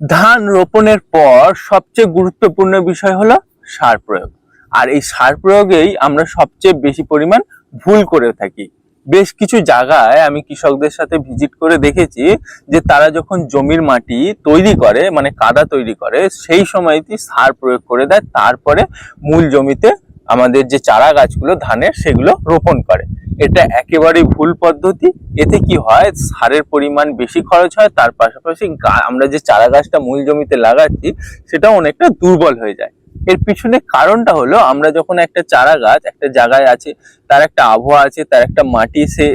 ধান রোপণের পর সবচেয়ে গুরুত্বপূর্ণ বিষয় হলো সার প্রয়োগ। আর এই সার প্রয়োগেই আমরা সবচেয়ে বেশি পরিমাণ ভুল করে থাকি। বেশ কিছু জায়গায় আমি কৃষকদের সাথে ভিজিট করে দেখেছি যে তারা যখন জমির মাটি তৈরি করে মানে কাদা তৈরি করে, সেই সময়টি সার প্রয়োগ করে দেয়। তারপরে মূল জমিতে আমাদের যে চারা গাছগুলো, ধানের, সেগুলো রোপণ করে। এটা একেবারেই ভুল পদ্ধতি। এতে কি হয়? সারের পরিমাণ বেশি খরচ হয়, তার পাশাপাশি আমরা যে চারা গাছটা মূল জমিতে লাগাচ্ছি সেটা অনেকটা দুর্বল হয়ে যায়। এর পিছনে কারণটা হলো, আমরা যখন একটা চারা গাছ একটা জায়গায় আছে, তার একটা আবহাওয়া আছে, তার একটা মাটি সে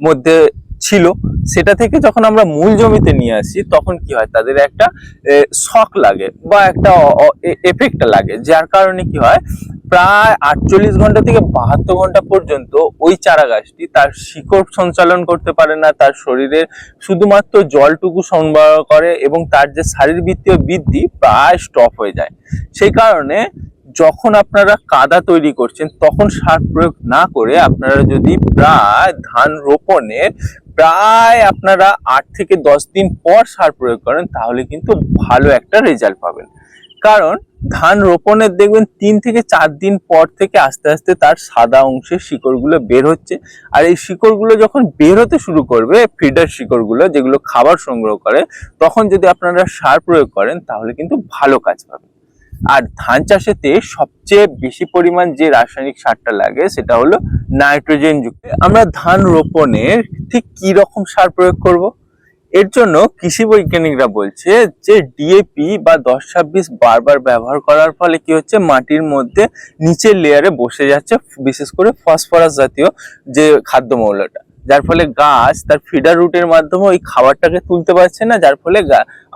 মধ্যে ছিল, সেটা থেকে যখন আমরা মূল জমিতে নিয়ে আসি, তখন কি হয়? তাদের একটা শখ লাগে বা একটা এফেক্ট লাগে। যার কারণে কি হয়? প্রায় আটচল্লিশ ঘণ্টা থেকে বাহাত্তর ঘণ্টা পর্যন্ত ওই চারা গাছটি তার শিকড় সঞ্চালন করতে পারে না, তার শরীরের শুধুমাত্র জলটুকু সরবরাহ করে এবং তার যে শারীরবৃত্তীয় বৃদ্ধি প্রায় স্টপ হয়ে যায়। সেই কারণে যখন আপনারা কাদা তৈরি করছেন, তখন সার প্রয়োগ না করে আপনারা যদি প্রায় ধান রোপণের প্রায় আপনারা আট থেকে দশ দিন পর সার প্রয়োগ করেন, তাহলে কিন্তু ভালো একটা রেজাল্ট পাবেন। কারণ ধান রোপণের দেখবেন তিন থেকে চার দিন পর থেকে আস্তে আস্তে তার সাদা অংশের শিকড়গুলো বের হচ্ছে। আর এই শিকড়গুলো যখন বের হতে শুরু করবে, ফিডার শিকড়গুলো যেগুলো খাবার সংগ্রহ করে, তখন যদি আপনারা সার প্রয়োগ করেন, তাহলে কিন্তু ভালো কাজ পাবেন। আর ধান চাষেতে সবচেয়ে বেশি পরিমাণ যে রাসায়নিক সারটা লাগে, সেটা হলো নাইট্রোজেন যুক্ত। আমরা ধান রোপণের ঠিক কি রকম সার প্রয়োগ করব? এর জন্য কৃষি বৈজ্ঞানিকরা বলছে যে ডিএপি বা দশ ছাব্বিশ বারবার ব্যবহার করার ফলে কি হচ্ছে? মাটির মধ্যে নিচের লেয়ারে বসে যাচ্ছে, বিশেষ করে ফসফরাস জাতীয় যে খাদ্য মৌলটা যার ফলে গাছ তার ফিডার রুটের মাধ্যমে ওই খাবারটাকে তুলতে পারছে না, যার ফলে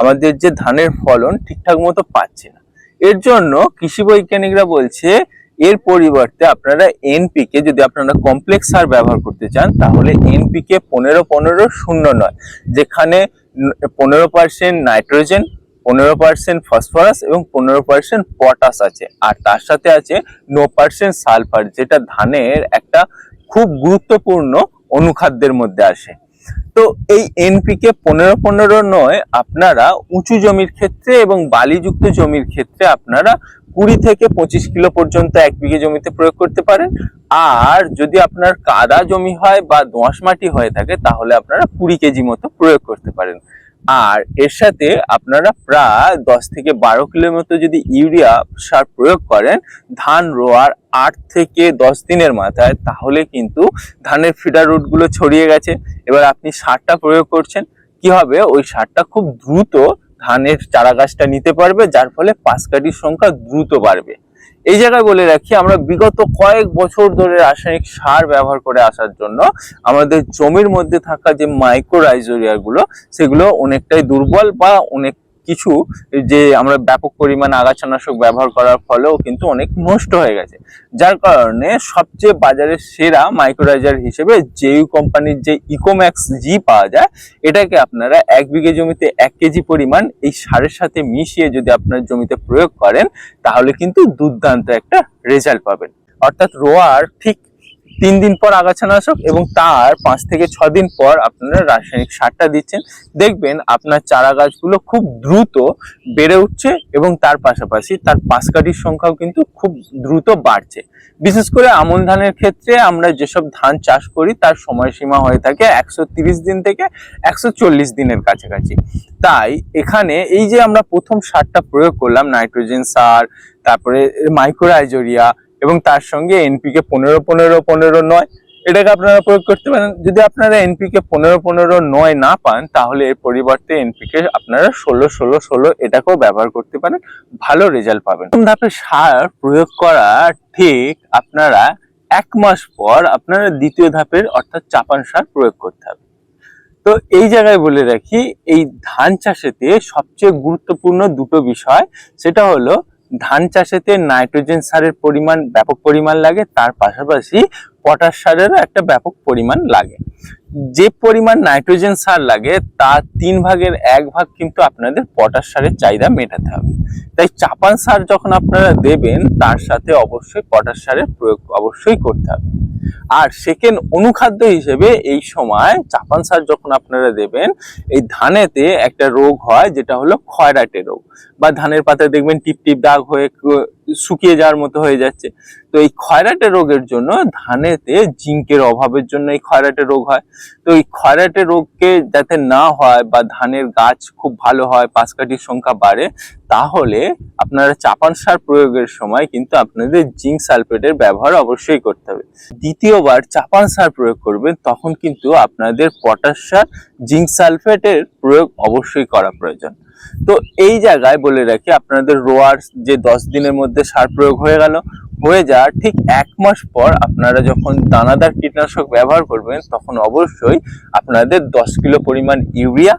আমাদের যে ধানের ফলন ঠিকঠাক মতো পাচ্ছে না। এর জন্য কৃষি বৈজ্ঞানিকরা বলছে, এর পরিবর্তে আপনারা এনপিকে যদি আপনারা কমপ্লেক্স সার ব্যবহার করতে চান, তাহলে এনপিকে পনেরো পনেরো শূন্য নয়। যেখানে পনেরো পার্সেন্ট নাইট্রোজেন পনেরো পার্সেন্ট ফসফরাস এবং পনেরো পার্সেন্ট পটাশ আছে। আর তার সাথে আছে নো পার্সেন্ট সালফার যেটা ধানের একটা খুব গুরুত্বপূর্ণ অনুখাদ্যের মধ্যে আসে। তো এই এনপিকে পনেরো পনেরো নয় আপনারা উঁচু জমির ক্ষেত্রে এবং বালিযুক্ত জমির ক্ষেত্রে আপনারা কুড়ি থেকে পঁচিশ কিলো পর্যন্ত এক বিঘে জমিতে প্রয়োগ করতে পারেন। আর যদি আপনার কাদা জমি হয় বা দোঁয়াশ মাটি হয়ে থাকে, তাহলে আপনারা কুড়ি কেজি মতো প্রয়োগ করতে পারেন। আর এর সাথে আপনারা প্রায় দশ থেকে বারো কিলোর মতো যদি ইউরিয়া সার প্রয়োগ করেন, ধান রোয়ার আট থেকে দশ দিনের মাথায়, তাহলে কিন্তু ধানের ফিডার রুটগুলো ছড়িয়ে গেছে। এবার আপনি সারটা প্রয়োগ করছেন, কি হবে? ওই সারটা খুব দ্রুত ধানের চারা গাছটা নিতে পারবে, যার ফলে পাঁচ পাঁচকাঠির সংখ্যা দ্রুত বাড়বে। এই জায়গায় বলে রাখি, আমরা বিগত কয়েক বছর ধরে রাসায়নিক সার ব্যবহার করে আসার জন্য আমাদের জমির মধ্যে থাকা যে মাইক্রোরাইজোরিয়া গুলো, সেগুলো অনেকটাই দুর্বল বা অনেক কিছু যে আমরা ব্যাপক পরিমাণ আগাছানাশক ব্যবহার করার ফলেও কিন্তু অনেক নষ্ট হয়ে গেছে। যার কারণে সবচেয়ে বাজারের সেরা মাইক্রোরাইজার হিসেবে জেইউ কোম্পানির যে ইকোম্যাক্স জি পাওয়া যায়, এটাকে আপনারা এক বিঘে জমিতে এক কেজি পরিমাণ এই সারের সাথে মিশিয়ে যদি আপনার জমিতে প্রয়োগ করেন, তাহলে কিন্তু দুর্দান্ত একটা রেজাল্ট পাবেন। অর্থাৎ রোয়ার ঠিক তিন দিন পর আগাছানাশক এবং তার পাঁচ থেকে ছ দিন পর আপনারা রাসায়নিক সারটা দিচ্ছেন। দেখবেন আপনার চারা গাছগুলো খুব দ্রুত বেড়ে উঠছে এবং তার পাশাপাশি তার পাশকাঠির সংখ্যাও কিন্তু খুব দ্রুত বাড়ছে। বিশেষ করে আমন ধানের ক্ষেত্রে আমরা যেসব ধান চাষ করি, তার সময়সীমা হয়ে থাকে একশো দিন থেকে একশো চল্লিশ দিনের কাছাকাছি। তাই এখানে এই যে আমরা প্রথম সারটা প্রয়োগ করলাম, নাইট্রোজেন সার, তারপরে মাইক্রোরাইজোরিয়া এবং তার সঙ্গে এনপিকে পনেরো পনেরো পনেরো নয়, এটাকে আপনারা প্রয়োগ করতে পারেন। যদি আপনারা এনপিকে পনেরো পনেরো নয় না পান, তাহলে এর পরিবর্তে এনপিকে আপনারা ষোলো ষোলো ষোলো এটাকেও ব্যবহার করতে পারেন, ভালো রেজাল্ট পাবেন। প্রথম ধাপে সার প্রয়োগ করা, ঠিক আপনারা এক মাস পর আপনারা দ্বিতীয় ধাপের অর্থাৎ চাপান সার প্রয়োগ করতে হবে। তো এই জায়গায় বলে রাখি, এই ধান চাষেতে সবচেয়ে গুরুত্বপূর্ণ দুটো বিষয়, সেটা হলো ধান চাষেতে নাইট্রোজেন সারের পরিমাণ ব্যাপক পরিমাণ লাগে তার পাশাপাশি পটাশ সারেরও একটা ব্যাপক পরিমাণ লাগে। যে পরিমাণ নাইট্রোজেন সার লাগে তার তিন ভাগের এক ভাগ কিন্তু আপনাদের পটাশ সারের চাহিদা মেটাতে হবে। তাই চাপান সার যখন আপনারা দেবেন, তার সাথে অবশ্যই পটাশ সারের প্রয়োগ অবশ্যই করতে হবে। আর সেকেন্ড অনুখাদ্য হিসেবে এই সময় চাপান সার যখন আপনারা দেবেন, এই ধানেতে একটা রোগ হয়, যেটা হলো খয়রাটে রোগ। বা ধানের পাতায় দেখবেন টিপ টিপ দাগ হয়ে শুকিয়ে যাওয়ার মতো হয়ে যাচ্ছে। তো এই খয়রাটে রোগের জন্য ধানেতে জিঙ্কের অভাবের জন্য এই খয়রাটে রোগ হয়। তো এই খয়রাটে রোগকে যাতে না হয় বা ধানের গাছ খুব ভালো হয় পাশকাঠির সংখ্যা বাড়ে, তাহলে আপনারা চাপান সার প্রয়োগের সময় কিন্তু আপনাদের জিঙ্ক সালফেটের ব্যবহার অবশ্যই করতে হবে। দ্বিতীয়বার চাপান সার প্রয়োগ করবেন, তখন কিন্তু আপনাদের পটাশ সার, জিঙ্ক সালফেটের প্রয়োগ অবশ্যই করা প্রয়োজন। তো এই জায়গায় বলে রাখি, আপনাদের রোয়ার যে দশ দিনের মধ্যে সার প্রয়োগ হয়ে গেল, হয়ে যাওয়ার ঠিক এক মাস পর আপনারা যখন দানাদার কীটনাশক ব্যবহার করবেন, তখন অবশ্যই আপনাদের দশ কিলো পরিমাণ ইউরিয়া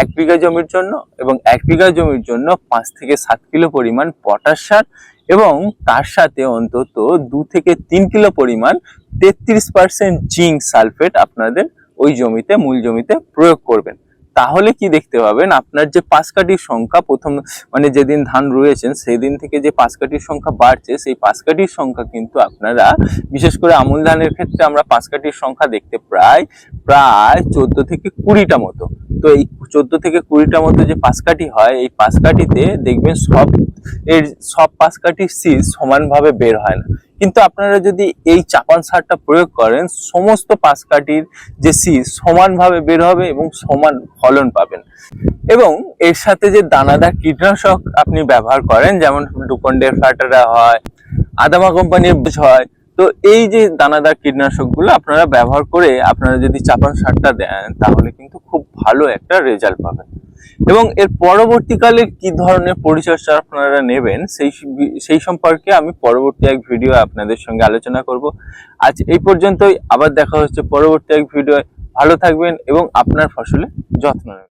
এক বিঘা জমির জন্য এবং এক বিঘা জমির জন্য পাঁচ থেকে সাত কিলো পরিমাণ পটাশ সার এবং তার সাথে অন্তত দু থেকে তিন কিলো পরিমাণ তেত্রিশ পার্সেন্ট জিঙ্ক সালফেট আপনাদের ওই জমিতে, মূল জমিতে প্রয়োগ করবেন। তাহলে কি দেখতে পাবেন? আপনার যে পাঁচ পাঁচকাঠির সংখ্যা, প্রথম মানে যেদিন ধান রয়েছেন সেই দিন থেকে যে পাঁচ পাঁচকাঠির সংখ্যা বাড়ছে, সেই পাঁচ পাঁচকাঠির সংখ্যা কিন্তু আপনারা, বিশেষ করে আমুল ধানের ক্ষেত্রে আমরা পাঁচ পাঁচকাঠির সংখ্যা দেখতে প্রায় প্রায় চোদ্দ থেকে কুড়িটা মতো। তো এই চোদ্দ থেকে কুড়িটা মতো যে পাঁচকাঠি হয়, এই পাঁচকাঠিতে দেখবেন সব এর সব পাঁচকাঠির শীষ সমানভাবে বের হয় না। কিন্তু আপনারা যদি এই চাপান সারটা প্রয়োগ করেন, সমস্ত পাঁচকাঠির যে শীষ সমানভাবে বের হবে এবং সমান ফলন পাবেন। এবং এর সাথে যে দানাদার কীটনাশক আপনি ব্যবহার করেন, যেমন ডুকন্ডের ফ্ল্যাটারা হয়, আদামা কোম্পানির হয়, তো এই যে দানাদার কীটনাশকগুলো আপনারা ব্যবহার করে আপনারা যদি চাপান সারটা দেন, তাহলে কিন্তু খুব ভালো একটা রেজাল্ট পাবেন। এবং এর পরবর্তীকালে কি ধরনের পরিচর্যা আপনারা নেবেন, সেই সেই সম্পর্কে আমি পরবর্তী এক ভিডিও আপনাদের সঙ্গে আলোচনা করব। আজ এই পর্যন্তই, আবার দেখা হচ্ছে পরবর্তী এক ভিডিও ভালো থাকবেন এবং আপনার ফসলে যত্ন নেবেন।